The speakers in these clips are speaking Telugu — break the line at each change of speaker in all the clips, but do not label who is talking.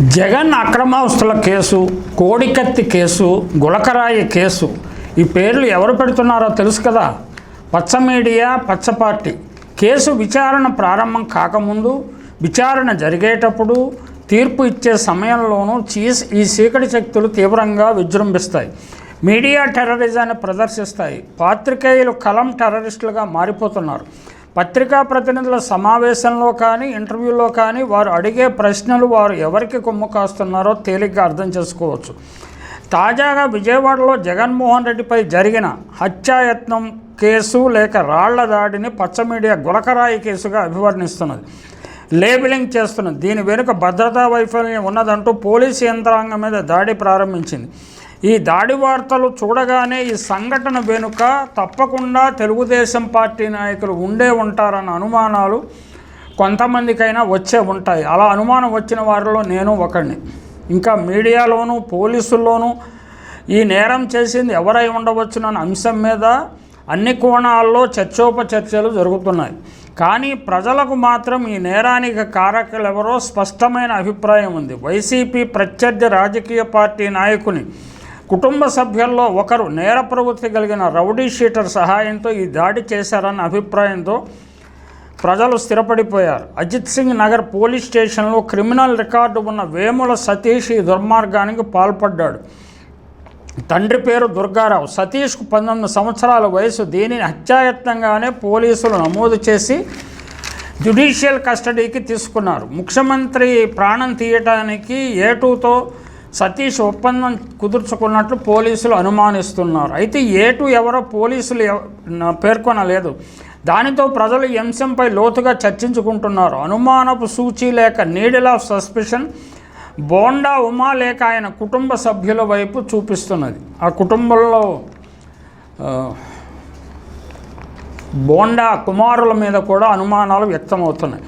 జగన్ అక్రమాస్తుల కేసు కోడికత్తి కేసు గులకరాయి కేసు ఈ పేర్లు ఎవరు పెడుతున్నారో తెలుసు కదా? పచ్చ మీడియా పచ్చ పార్టీ. కేసు విచారణ ప్రారంభం కాకముందు విచారణ జరిగేటప్పుడు తీర్పు ఇచ్చే సమయంలోనూ చీస్ ఈ చీకటి శక్తులు తీవ్రంగా విజృంభిస్తాయి. మీడియా టెర్రరిజాన్ని ప్రదర్శిస్తాయి. పాత్రికేయులు కలం టెర్రరిస్టులుగా మారిపోతున్నారు. పత్రికా ప్రతినిధుల సమావేశంలో కానీ ఇంటర్వ్యూలో కానీ వారు అడిగే ప్రశ్నలు వారు ఎవరికి కొమ్ము కాస్తున్నారో తేలిగ్గా అర్థం చేసుకోవచ్చు. తాజాగా విజయవాడలో జగన్మోహన్ రెడ్డిపై జరిగిన హత్యాయత్నం కేసు లేక రాళ్ళ దాడిని పచ్చ మీడియా గులకరాయి కేసుగా అభివర్ణిస్తున్నది. లేబిలింగ్ చేస్తున్నది. దీని వెనుక భద్రతా వైఫల్యం ఉన్నదంటూ పోలీసు యంత్రాంగం మీద దాడి ప్రారంభించింది. ఈ దాడి వార్తలు చూడగానే ఈ సంఘటన వెనుక తప్పకుండా తెలుగుదేశం పార్టీ నాయకులు ఉండే ఉంటారన్న అనుమానాలు కొంతమందికైనా వచ్చే ఉంటాయి. అలా అనుమానం వచ్చిన వారిలో నేను ఒకడిని ఇంకా మీడియాలోనూ పోలీసుల్లోనూ ఈ నేరం చేసింది ఎవరై ఉండవచ్చునన్న అంశం మీద అన్ని కోణాల్లో చర్చోపచర్చలు జరుగుతున్నాయి. కానీ ప్రజలకు మాత్రం ఈ నేరానికి కారకులెవరో స్పష్టమైన అభిప్రాయం ఉంది. వైసీపీ ప్రత్యర్థి రాజకీయ పార్టీ నాయకుని కుటుంబ సభ్యుల్లో ఒకరు నేర ప్రవృత్తి కలిగిన రౌడీ షీటర్ సహాయంతో ఈ దాడి చేశారన్న అభిప్రాయంతో ప్రజలు స్థిరపడిపోయారు. అజిత్ సింగ్ నగర్ పోలీస్ స్టేషన్లో క్రిమినల్ రికార్డు ఉన్న వేముల సతీష్ ఈ దుర్మార్గానికి పాల్పడ్డాడు. తండ్రి పేరు దుర్గారావు. సతీష్కు పంతొమ్మిది సంవత్సరాల వయసు. దీనిని హత్యాయత్నంగానే పోలీసులు నమోదు చేసి జ్యుడిషియల్ కస్టడీకి తీసుకున్నారు. ముఖ్యమంత్రి ప్రాణం తీయటానికి ఏటూతో సతీష్ ఒప్పందం కుదుర్చుకున్నట్లు పోలీసులు అనుమానిస్తున్నారు. అయితే ఏటు ఎవరో పోలీసులు పేర్కొనలేదు. దానితో ప్రజలు ఈ అంశంపై లోతుగా చర్చించుకుంటున్నారు. అనుమానపు సూచి లేక needle of suspicion Bonda Uma లేక ఆయన కుటుంబ సభ్యుల వైపు చూపిస్తున్నది. ఆ కుటుంబంలో బోండా కుమారుల మీద కూడా అనుమానాలు వ్యక్తమవుతున్నాయి.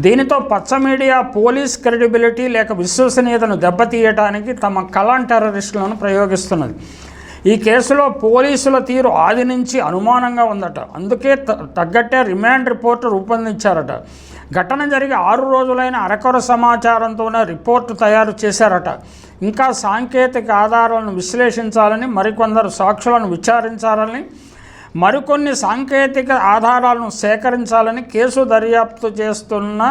దీనితో పచ్చ మీడియా పోలీస్ క్రెడిబిలిటీ లేక విశ్వసనీయతను దెబ్బతీయటానికి తమ కలాన్ టెర్రరిస్టులను ప్రయోగిస్తున్నది. ఈ కేసులో పోలీసుల తీరు ఆది నుంచి అనుమానంగా ఉందట. అందుకే తగ్గట్టే రిమాండ్ రిపోర్టు రూపొందించారట. ఘటన జరిగి ఆరు రోజులైన అరకొర సమాచారంతోనే రిపోర్టు తయారు చేశారట. ఇంకా సాంకేతిక ఆధారాలను విశ్లేషించాలని మరికొందరు సాక్షులను విచారించాలని మరికొన్ని సాంకేతిక ఆధారాలను సేకరించాలని కేసు దర్యాప్తు చేస్తున్న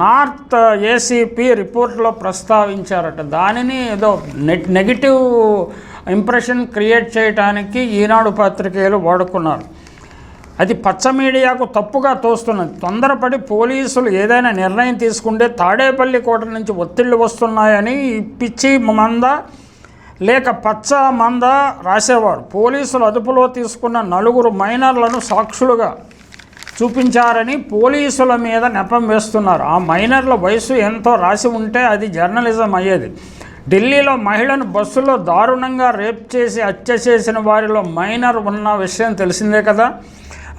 నార్త్ ఏసీపీ రిపోర్ట్లో ప్రస్తావించారట. దానిని ఏదో నెట్ నెగిటివ్ ఇంప్రెషన్ క్రియేట్ చేయడానికి ఈనాడు పత్రికలు వాడుకున్నారు. అది పచ్చ మీడియాకు తప్పుగా తోస్తున్నది. తొందరపడి పోలీసులు ఏదైనా నిర్ణయం తీసుకుంటే తాడేపల్లి కోట నుంచి ఒత్తిళ్ళు వస్తున్నాయని పిచ్చి మంద లేక పచ్చ మంద రాసేవారు. పోలీసులు అదుపులో తీసుకున్న నలుగురు మైనర్లను సాక్షులుగా చూపించారని పోలీసుల మీద నెపం వేస్తున్నారు. ఆ మైనర్ల వయసు ఎంతో రాసి ఉంటే అది జర్నలిజం అయ్యేది. ఢిల్లీలో మహిళను బస్సులో దారుణంగా రేప్ చేసి హత్య చేసిన వారిలో మైనర్ ఉన్న విషయం తెలిసిందే కదా.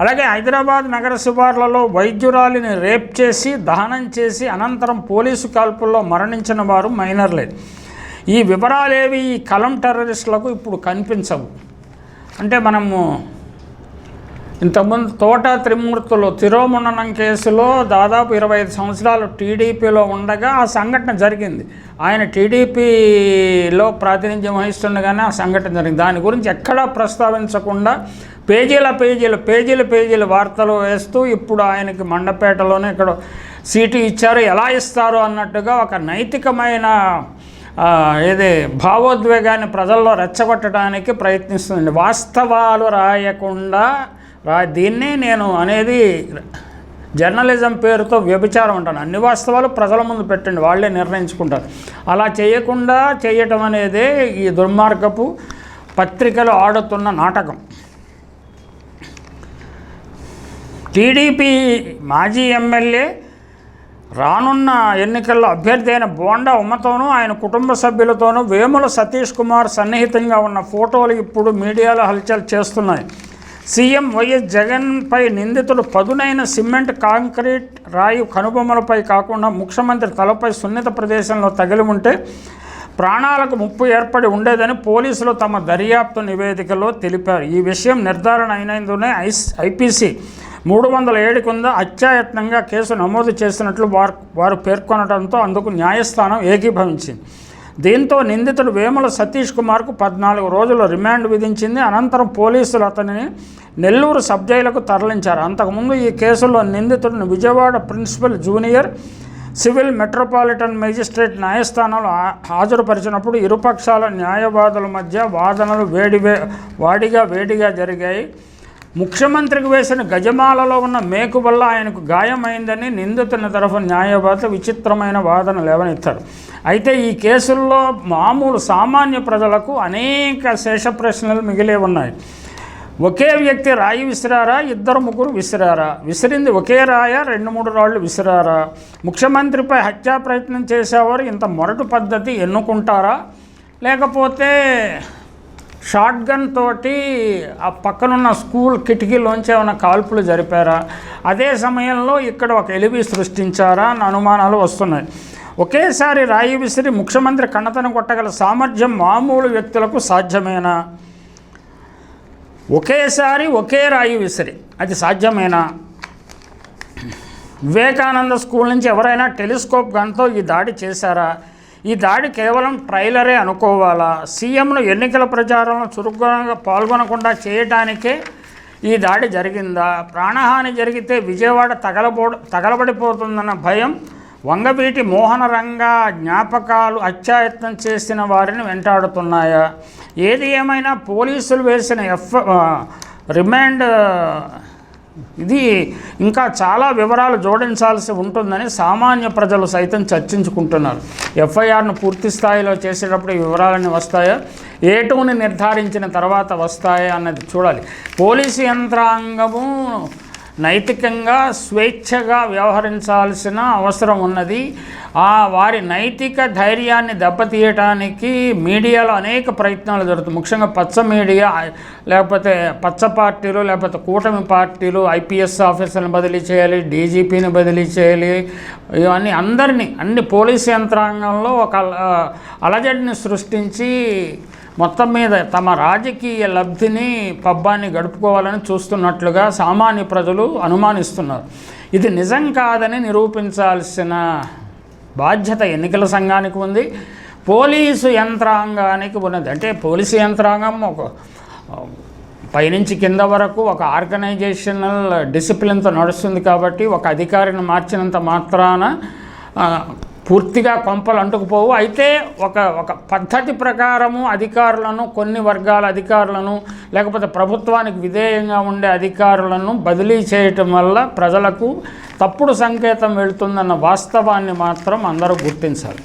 అలాగే హైదరాబాద్ నగర శివార్లలో వైద్యురాలిని రేప్ చేసి దహనం చేసి అనంతరం పోలీసు కాల్పుల్లో మరణించిన వారు మైనర్లే. ఈ వివరాలేవి ఈ కలం టెర్రరిస్టులకు ఇప్పుడు కనిపించవు. అంటే మనము ఇంతకుముందు తోట త్రిమూర్తులు తిరోముండనం కేసులో దాదాపు ఇరవై ఐదు సంవత్సరాలు టీడీపీలో ఉండగా ఆ సంఘటన జరిగింది. ఆయన టీడీపీలో ప్రాతినిధ్యం వహిస్తుండగానే ఆ సంఘటన జరిగింది. దాని గురించి ఎక్కడా ప్రస్తావించకుండా పేజీల పేజీలు పేజీల పేజీల వార్తలు వేస్తూ ఇప్పుడు ఆయనకి మండపేటలోనే ఇక్కడ సీటు ఇచ్చారు. ఎలా ఇస్తారు అన్నట్టుగా ఒక నైతికమైన ఏది భావోద్వేగాన్ని ప్రజల్లో రెచ్చగొట్టడానికి ప్రయత్నిస్తుంది వాస్తవాలు రాయకుండా రా దీన్నే నేను అనేది జర్నలిజం పేరుతో వ్యభిచారం ఉంటాను అన్ని వాస్తవాలు ప్రజల ముందు పెట్టండి వాళ్ళే నిర్ణయించుకుంటారు. అలా చేయకుండా చేయటం అనేది ఈ దుర్మార్గపు పత్రికలు ఆడుతున్న నాటకం. టీడీపీ మాజీ ఎమ్మెల్యే రానున్న ఎన్నికల్లో అభ్యర్థి అయిన బోండా ఉమ్మతోనూ ఆయన కుటుంబ సభ్యులతోనూ వేముల సతీష్ కుమార్ సన్నిహితంగా ఉన్న ఫోటోలు ఇప్పుడు మీడియాలో హల్చల్ చేస్తున్నాయి. సీఎం వైఎస్ జగన్పై నిందితుడు పదునైన సిమెంట్ కాంక్రీట్ రాయి కనుబొమ్మలపై కాకుండా ముఖ్యమంత్రి తలపై సున్నిత ప్రదేశంలో తగిలి ఉంటే ప్రాణాలకు ముప్పు ఏర్పడి ఉండేదని పోలీసులు తమ దర్యాప్తు నివేదికలో తెలిపారు. ఈ విషయం నిర్ధారణ అయినందునే ఐస్ ఐపీసీ మూడు వందల ఏడు కింద అత్యాయత్నంగా కేసు నమోదు చేసినట్లు వారు వారు పేర్కొనడంతో అందుకు న్యాయస్థానం ఏకీభవించింది. దీంతో నిందితుడు వేముల సతీష్ కుమార్కు పద్నాలుగు రోజుల రిమాండ్ విధించింది. అనంతరం పోలీసులు అతనిని నెల్లూరు సబ్ జైలుకు తరలించారు. అంతకుముందు ఈ కేసులో నిందితుడిని Vijayawada principal junior civil metropolitan magistrate న్యాయస్థానంలో హాజరుపరిచినప్పుడు ఇరుపక్షాల న్యాయవాదుల మధ్య వాదనలు వేడివే వాడిగా వేడిగా జరిగాయి. ముఖ్యమంత్రికి వేసిన గజమాలలో ఉన్న మేకు వల్ల ఆయనకు గాయమైందని నిందితుని తరఫు న్యాయవాద విచిత్రమైన వాదన లేవనెత్తారు. అయితే ఈ కేసుల్లో మామూలు సామాన్య ప్రజలకు అనేక శేష ప్రశ్నలు మిగిలే ఉన్నాయి. ఒకే వ్యక్తి రాయి విసిరారా? ఇద్దరు ముగ్గురు విసిరారా? విసిరింది ఒకే రాయ? రెండు మూడు రాళ్ళు విసిరారా? ముఖ్యమంత్రిపై హత్యా ప్రయత్నం చేసేవారు ఇంత మొరటు పద్ధతి ఎన్నుకుంటారా? లేకపోతే షార్ట్ గన్ తోటి ఆ పక్కనున్న స్కూల్ కిటికీలోంచి ఏమైనా కాల్పులు జరిపారా? అదే సమయంలో ఇక్కడ ఒక ఎలివి సృష్టించారా? అని అనుమానాలు వస్తున్నాయి. ఒకేసారి రాయి విసిరి ముఖ్యమంత్రి కన్నతను కొట్టగల సామర్థ్యం మామూలు వ్యక్తులకు సాధ్యమేనా? ఒకేసారి ఒకే రాయి విసిరి అది సాధ్యమేనా? వివేకానంద స్కూల్ నుంచి ఎవరైనా టెలిస్కోప్ గన్తో ఈ దాడి చేశారా? ఈ దాడి కేవలం ట్రైలరే అనుకోవాలా? సీఎంను ఎన్నికల ప్రచారంలో చురుగ్గా పాల్గొనకుండా చేయటానికే ఈ దాడి జరిగిందా? ప్రాణహాని జరిగితే విజయవాడ తగలబో తగలబడిపోతుందన్న భయం వంగవీటి మోహన రంగ జ్ఞాపకాలు అత్యాయత్నం చేసిన వారిని వెంటాడుతున్నాయా? ఏది ఏమైనా పోలీసులు వేసిన ఎఫ్ రిమాండ్ ఇది ఇంకా చాలా వివరాలు జోడించాల్సి ఉంటుందని సామాన్య ప్రజలు సైతం చర్చించుకుంటున్నారు. ఎఫ్ఐఆర్ను పూర్తి స్థాయిలో చేసేటప్పుడు ఈ వివరాలన్నీ వస్తాయా? ఏటుని నిర్ధారించిన తర్వాత వస్తాయా అన్నది చూడాలి. పోలీసు యంత్రాంగము నైతికంగా స్వేచ్ఛగా వ్యవహరించాల్సిన అవసరం ఉన్నది. ఆ వారి నైతిక ధైర్యాన్ని దెబ్బతీయటానికి మీడియాలో అనేక ప్రయత్నాలు జరుగుతాయి. ముఖ్యంగా పచ్చ మీడియా లేకపోతే పచ్చ పార్టీలు లేకపోతే కూటమి పార్టీలు ఐపీఎస్ ఆఫీసర్ని బదిలీ చేయాలి డీజీపీని బదిలీ చేయాలి ఇవన్నీ అందరినీ అన్ని పోలీస్ యంత్రాంగంలో ఒక అలజడిని సృష్టించి మొత్తం మీద తమ రాజకీయ లబ్ధిని పబ్బాన్ని గడుపుకోవాలని చూస్తున్నట్లుగా సామాన్య ప్రజలు అనుమానిస్తున్నారు. ఇది నిజం కాదని నిరూపించాల్సిన బాధ్యత ఎన్నికల సంఘానికి ఉంది. పోలీసు యంత్రాంగానికి ఉన్నది. అంటే పోలీసు యంత్రాంగం ఒక పైనుంచి కింద వరకు ఒక ఆర్గనైజేషనల్ డిసిప్లిన్తో నడుస్తుంది కాబట్టి ఒక అధికారిని మార్చినంత మాత్రాన పూర్తిగా కొంపలు అంటుకుపోవు. అయితే ఒక ఒక పద్ధతి ప్రకారము అధికారులను కొన్ని వర్గాల అధికారులను లేకపోతే ప్రభుత్వానికి విధేయంగా ఉండే అధికారులను బదిలీ చేయటం వల్ల ప్రజలకు తప్పుడు సంకేతం వెళుతుందన్న వాస్తవాన్ని మాత్రం అందరూ గుర్తించాలి.